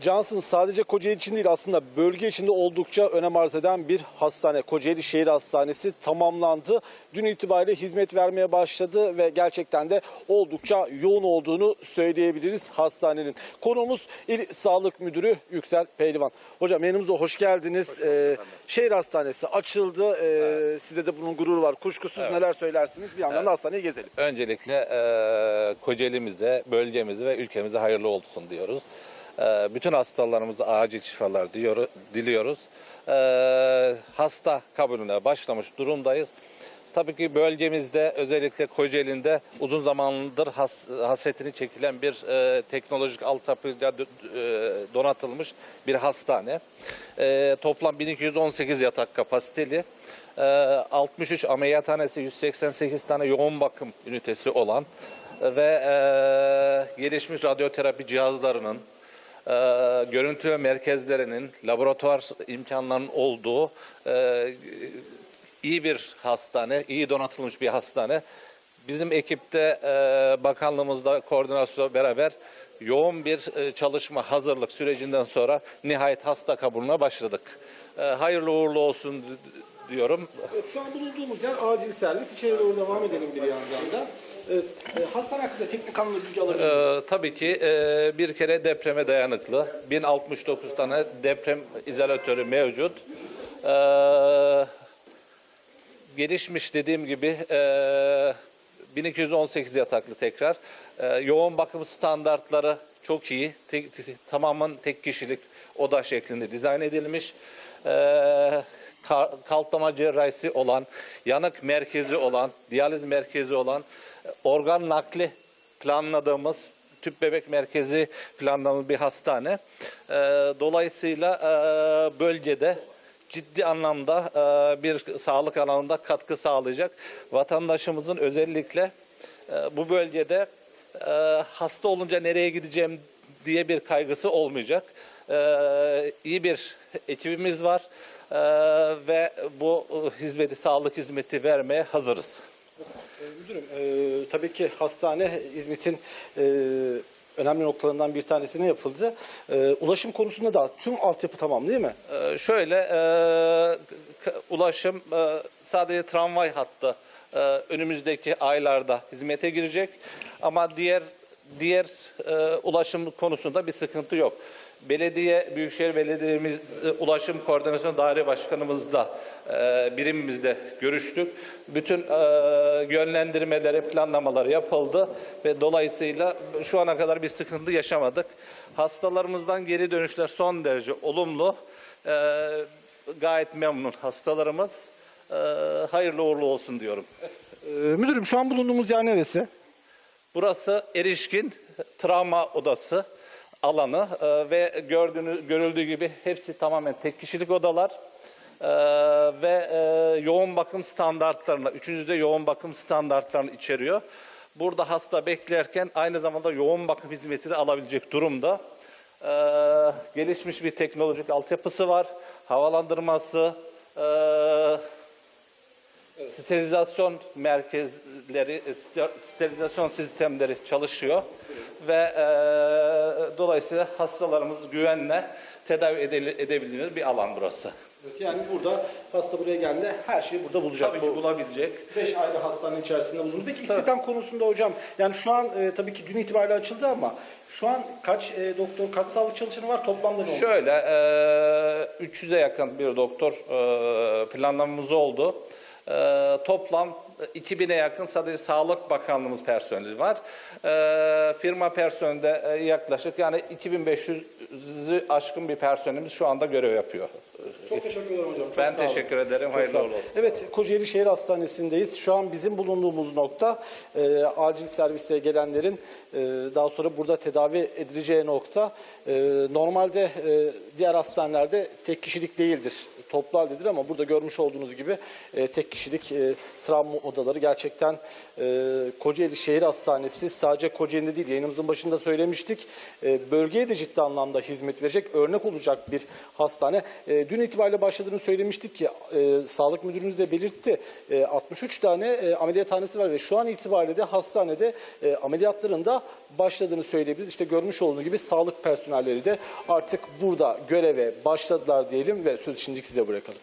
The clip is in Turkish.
Johnson sadece Kocaeli için değil aslında bölge içinde oldukça önem arz eden bir hastane. Kocaeli Şehir Hastanesi tamamlandı. Dün itibariyle hizmet vermeye başladı ve gerçekten de oldukça yoğun olduğunu söyleyebiliriz hastanenin. Konuğumuz İl Sağlık Müdürü Yüksel Pehlivan. Hocam yanımıza hoş geldiniz. Ee, şehir Hastanesi açıldı. Ee, Size de bunun gururu var. Kuşkusuz neler söylersiniz? Bir yandan da hastaneyi gezelim. Öncelikle e, Kocaeli'mize, bölgemize ve ülkemize hayırlı olsun diyoruz. E, bütün hastalarımıza acil şifalar diyor, diliyoruz. E, hasta kabulüne başlamış durumdayız. Tabii ki bölgemizde özellikle Kocaeli'nde uzun zamandır has, hasretini çekilen bir e, teknolojik altyapıyla e, donatılmış bir hastane. E, toplam 1218 yatak kapasiteli. e, 63 ameliyathanesi, 188 tane yoğun bakım ünitesi olan ve e, gelişmiş radyoterapi cihazlarının, e, görüntü merkezlerinin, laboratuvar imkanlarının olduğu e, iyi bir hastane, iyi donatılmış bir hastane. Bizim ekipte e, bakanlığımızla koordinasyonla beraber yoğun bir e, çalışma hazırlık sürecinden sonra nihayet hasta kabulüne başladık. E, hayırlı uğurlu olsun diyorum. Evet, şu an bulunduğumuz yer acil servis. İçeri doğru devam edelim bir yandan da. Evet, e, hastane hakkında teknik anlamda bilgi alabilir miyim? Ee, tabii ki e, bir kere depreme dayanıklı. 1069 tane deprem izolatörü mevcut. Ee, gelişmiş dediğim gibi e, 1218 yataklı tekrar. E, yoğun bakım standartları çok iyi. Tek- tamamen tek kişilik oda şeklinde dizayn edilmiş. E, ka- kalplama cerrahisi olan, yanık merkezi olan, diyaliz merkezi olan, organ nakli planladığımız tüp bebek merkezi planladığımız bir hastane. E, dolayısıyla e, bölgede ciddi anlamda e, bir sağlık alanında katkı sağlayacak. Vatandaşımızın özellikle e, bu bölgede hasta olunca nereye gideceğim diye bir kaygısı olmayacak. E, iyi bir ekibimiz var ve bu hizmeti, sağlık hizmeti vermeye hazırız. E, Müdürüm, e, tabii ki hastane hizmetin e, önemli noktalarından bir tanesine yapıldı. E, ulaşım konusunda da tüm altyapı tamam değil mi? Ee, şöyle e, ulaşım e, sadece tramvay hattı e, önümüzdeki aylarda hizmete girecek ama diğer diğer e, ulaşım konusunda bir sıkıntı yok. Belediye, Büyükşehir Belediye'miz e, Ulaşım Koordinasyon Daire Başkanımızla e, birimimizle görüştük. Bütün e, yönlendirmeleri, planlamaları yapıldı ve dolayısıyla şu ana kadar bir sıkıntı yaşamadık. Hastalarımızdan geri dönüşler son derece olumlu. E, gayet memnun hastalarımız. E, hayırlı uğurlu olsun diyorum. Müdürüm şu an bulunduğumuz yer neresi? Burası erişkin travma odası alanı e, ve gördüğünüz görüldüğü gibi hepsi tamamen tek kişilik odalar E, ve e, yoğun bakım standartlarına, üçüncü düzey yoğun bakım standartlarını içeriyor. Burada hasta beklerken aynı zamanda yoğun bakım hizmeti de alabilecek durumda. E, gelişmiş bir teknolojik altyapısı var, havalandırması, e, sterilizasyon merkezleri, e, ster- sterilizasyon sistemleri çalışıyor ve e, dolayısıyla hastalarımız güvenle tedavi edebildiğimiz bir alan burası. Evet, yani burada hasta buraya geldiğinde her şeyi burada bulacak. Tabii ki bulabilecek. 5 ayrı hastane içerisinde bulundu. Peki istihdam konusunda hocam yani şu an e, tabii ki dün itibariyle açıldı ama şu an kaç e, doktor, kaç sağlık çalışanı var toplamda ne oldu? Şöyle e, 300'e yakın bir doktor e, planlamamız oldu. E, toplam 2000'e yakın sadece Sağlık Bakanlığımız personeli var. E, firma personeli de e, yaklaşık yani 2500'ü aşkın bir personelimiz şu anda görev yapıyor. Çok teşekkür ederim hocam. Çok Ben sağ olun. teşekkür ederim. Hayırlı olsun. Evet, Kocaeli Şehir Hastanesi'ndeyiz. Şu an bizim bulunduğumuz nokta e, acil servise gelenlerin e, daha sonra burada tedavi edileceği nokta. E, normalde e, diğer hastanelerde tek kişilik değildir. Toplu haldedir ama burada görmüş olduğunuz gibi e, tek kişilik e, travma odaları gerçekten e, Kocaeli Şehir Hastanesi sadece Kocaeli'de değil yayınımızın başında söylemiştik. E, bölgeye de ciddi anlamda hizmet verecek örnek olacak bir hastane. E, dün itibariyle başladığını söylemiştik ki e, sağlık müdürümüz de belirtti. E, 63 tane e, ameliyathanesi var ve şu an itibariyle de hastanede e, ameliyatların da başladığını söyleyebiliriz. İşte görmüş olduğunuz gibi sağlık personelleri de artık burada göreve başladılar diyelim ve sözü şimdilik size bırakalım.